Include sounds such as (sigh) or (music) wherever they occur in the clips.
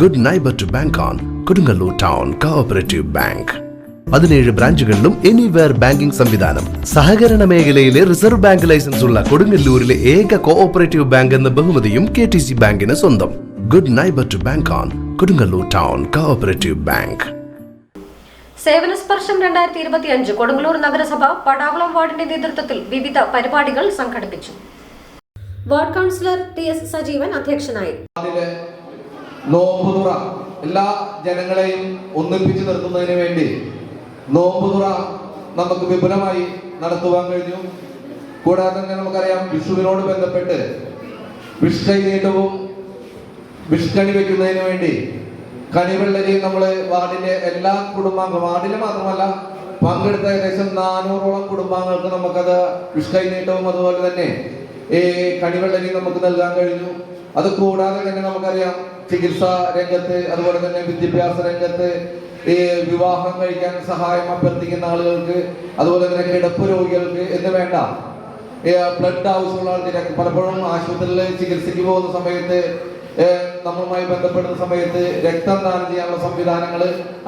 Good neighbour to bank on Kodungallur town cooperative bank പതിനേഴ് ബ്രാഞ്ചുകളിലും anywhere banking സംവിധാനം. സഹകരണ മേഖലയിലെ റിസർവ് ബാങ്ക് ലൈസൻസ് ഉള്ള കൊടുങ്ങല്ലൂരിലെ ഏക കോഓപ്പറേറ്റീവ് ബാങ്ക് എന്ന ബഹുമതിയും കെ ടി സി ബാങ്കിന് സ്വന്തം. Good neighbour to bank on Kodungallur town cooperative bank സേവന സ്പർശം രണ്ടായിരത്തി ഇരുപത്തി അഞ്ച് കൊടുങ്ങല്ലൂർ നഗരസഭ പടാകുളം വാർഡിന്റെ നേതൃത്വത്തിൽ വിവിധ പരിപാടികൾ സംഘടിപ്പിച്ചു. Ward councillor T S Sajeevan അധ്യക്ഷനായി. നോമ്പുതുറ എല്ലാ ജനങ്ങളെയും ഒന്നിപ്പിച്ചു നിർത്തുന്നതിന് വേണ്ടി നോമ്പുതുറ നമുക്ക് വിപുലമായി നടത്തുവാൻ കഴിഞ്ഞു. കൂടാതെ തന്നെ നമുക്കറിയാം വിഷുവിനോട് ബന്ധപ്പെട്ട് വിഷ്കൈനീട്ടവും വിഷ്കണി വയ്ക്കുന്നതിന് വേണ്ടി കണിവെള്ളരിയും നമ്മൾ വാർഡിന്റെ എല്ലാ കുടുംബാംഗം വാർഡിലെ മാത്രമല്ല പങ്കെടുത്ത ഏകദേശം നാനൂറോളം കുടുംബാംഗങ്ങൾക്ക് നമുക്കത് വിഷ്കൈനീട്ടവും അതുപോലെ തന്നെ ഈ കണിവെള്ളരി നമുക്ക് നൽകാൻ കഴിഞ്ഞു. അത് കൂടാതെ തന്നെ നമുക്കറിയാം ചികിത്സാ രംഗത്ത് അതുപോലെ തന്നെ വിദ്യാഭ്യാസ രംഗത്ത് ഈ വിവാഹം കഴിക്കാൻ സഹായം അഭ്യർത്ഥിക്കുന്ന ആളുകൾക്ക് അതുപോലെ തന്നെ കിടപ്പ് രോഗികൾക്ക് എന്ന് വേണ്ട? ബ്ലഡ് ആവശ്യമുള്ള ആൾക്കാർ പലപ്പോഴും ആശുപത്രിയിൽ ചികിത്സയ്ക്ക് പോകുന്ന സമയത്ത് നമ്മളുമായി ബന്ധപ്പെടുന്ന സമയത്ത് രക്തം ദാനം ചെയ്യാനുള്ള സംവിധാനങ്ങൾ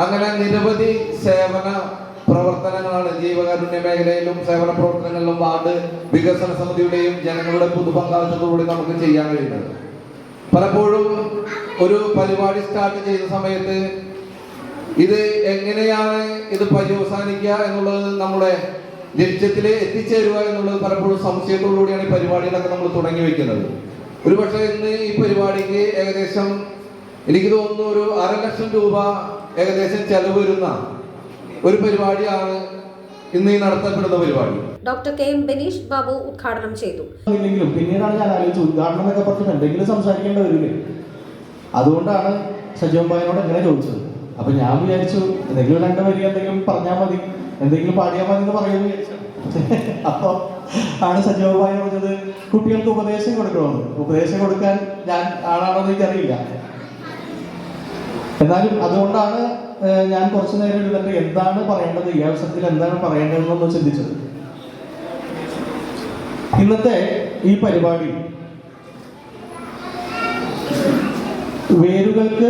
അങ്ങനെ നിരവധി സേവന പ്രവർത്തനങ്ങളാണ് ജീവകാരുണ്യ മേഖലയിലും സേവന പ്രവർത്തനങ്ങളിലും വാർഡ് വികസന സമിതിയുടെയും ജനങ്ങളുടെ പൊതുപങ്കാളിത്തത്തോടുകൂടി നമുക്ക് ചെയ്യാൻ കഴിയുന്നത്. പലപ്പോഴും ഒരു പരിപാടി സ്റ്റാർട്ട് ചെയ്ത സമയത്ത് ഇത് എങ്ങനെയാണ് ഇത് പര്യവസാനിക്കുക എന്നുള്ളത് നമ്മുടെ ലക്ഷ്യത്തിൽ എത്തിച്ചേരുക എന്നുള്ളത് പലപ്പോഴും സംശയത്തോടുകൂടിയാണ് ഈ പരിപാടികളൊക്കെ നമ്മൾ തുടങ്ങി വെക്കുന്നത്. ഒരു പക്ഷേ ഇന്ന് ഈ പരിപാടിക്ക് ഏകദേശം എനിക്ക് തോന്നുന്നു ഒരു അര ലക്ഷം രൂപ ഏകദേശം ചെലവ് വരുന്ന ഒരു പരിപാടിയാണ് ഇന്ന് ഈ നടത്തപ്പെടുന്ന പരിപാടി. Doctor K M Baneesh Babu ഉദ്ഘാടനം ചെയ്തു. ഇല്ലെങ്കിലും പിന്നീടാണ് ഞാൻ ആലോചിച്ചു ഉദ്ഘാടനം എന്നൊക്കെ പറഞ്ഞിട്ട് എന്തെങ്കിലും സംസാരിക്കേണ്ട വരില്ലേ? അതുകൊണ്ടാണ് സജീവൻ ഭായനോട് എങ്ങനെ ചോദിച്ചത്. അപ്പൊ ഞാൻ വിചാരിച്ചു എന്തെങ്കിലും രണ്ട് വരി എന്തെങ്കിലും പറഞ്ഞാൽ മതി. എന്തെങ്കിലും പാടിയാൽ മതി എന്ന് പറയുന്നത് വിചാരിച്ചു. (laughs) അപ്പൊ ആണ് സജീവ ഭായ പറഞ്ഞത് കുട്ടികൾക്ക് ഉപദേശം കൊടുക്കണമെന്ന്. ഉപദേശം കൊടുക്കാൻ ഞാൻ ആളാണോ എന്ന് എനിക്കറിയില്ല. എന്നാലും അതുകൊണ്ടാണ് ഞാൻ കുറച്ചു നേരം ഇരുന്നിട്ട് എന്താണ് പറയേണ്ടത്? ഈ അവസരത്തിൽ എന്താണ് പറയേണ്ടതെന്നൊന്ന് ചിന്തിച്ചത്. ഇന്നത്തെ ഈ പരിപാടി വേരുകൾക്ക്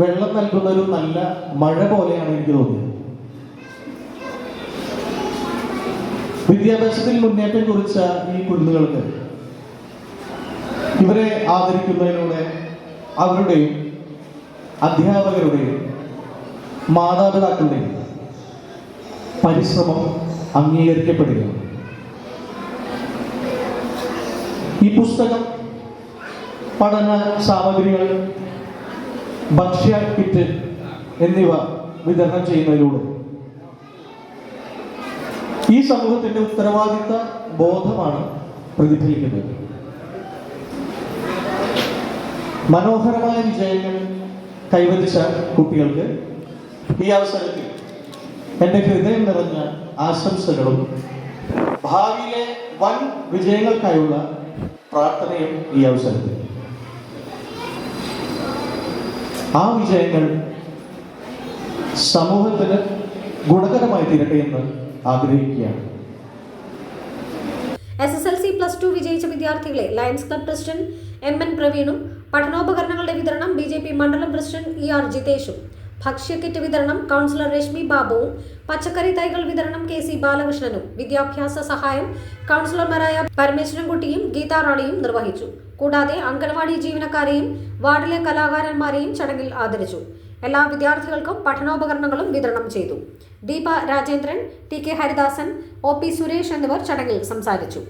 വെള്ളം നൽകുന്ന ഒരു നല്ല മഴ പോലെയാണ് എനിക്ക് തോന്നിയത്. വിദ്യാഭ്യാസത്തിൽ മുന്നേറ്റം കുറിച്ച ഈ കുരുന്നുകൾക്ക് ഇവരെ ആദരിക്കുന്നതിലൂടെ അവരുടെയും അധ്യാപകരുടെയും മാതാപിതാക്കളുടെയും പരിശ്രമം അംഗീകരിക്കപ്പെടുക. ഈ പുസ്തകം പഠന സാമഗ്രികൾ ഭക്ഷ്യ കിറ്റ് എന്നിവ വിതരണം ചെയ്യുന്നതിലൂടെ. ഈ സമൂഹത്തിന്റെ ഉത്തരവാദിത്ത ബോധമാണ് പ്രതിഫലിക്കുന്നത്. മനോഹരമായ വിജയങ്ങൾ കൈവരിച്ച കുട്ടികൾക്ക് ഈ അവസരത്തിൽ എന്റെ ഹൃദയം നിറഞ്ഞ ആശംസകളും ഭാവിയിലെ വൻ വിജയങ്ങൾക്കായുള്ള പ്രാർത്ഥനയും ഈ അവസരത്തിൽ. ആ വിജയങ്ങൾ സമൂഹത്തിന് ഗുണകരമായി തീരട്ടെ എന്ന് ആഗ്രഹിക്കുകയാണ്. S S L C plus two വിജയിച്ച വിദ്യാർത്ഥികളെ lions club president M N പ്രവീണും പഠനോപകരണങ്ങളുടെ വിതരണം ബി ജെ പി മണ്ഡലം പ്രസിഡന്റ് ഇ ആർ ജിതേഷും. ഭക്ഷ്യക്കിറ്റ് വിതരണം കൗൺസിലർ രശ്മി ബാബുവും പച്ചക്കറി തൈകൾ വിതരണം കെ സി ബാലകൃഷ്ണനും വിദ്യാഭ്യാസ സഹായം കൗൺസിലർമാരായ പരമേശ്വരൻകുട്ടിയും ഗീതാ റാണിയും നിർവഹിച്ചു. കൂടാതെ അംഗൻവാടി ജീവനക്കാരെയും വാർഡിലെ കലാകാരന്മാരെയും ചടങ്ങിൽ ആദരിച്ചു. എല്ലാ വിദ്യാർത്ഥികൾക്കും പഠനോപകരണങ്ങളും വിതരണം ചെയ്തു. Deepa Rajendran T K Haridasan O P Suresh എന്നിവർ ചടങ്ങിൽ സംസാരിച്ചു.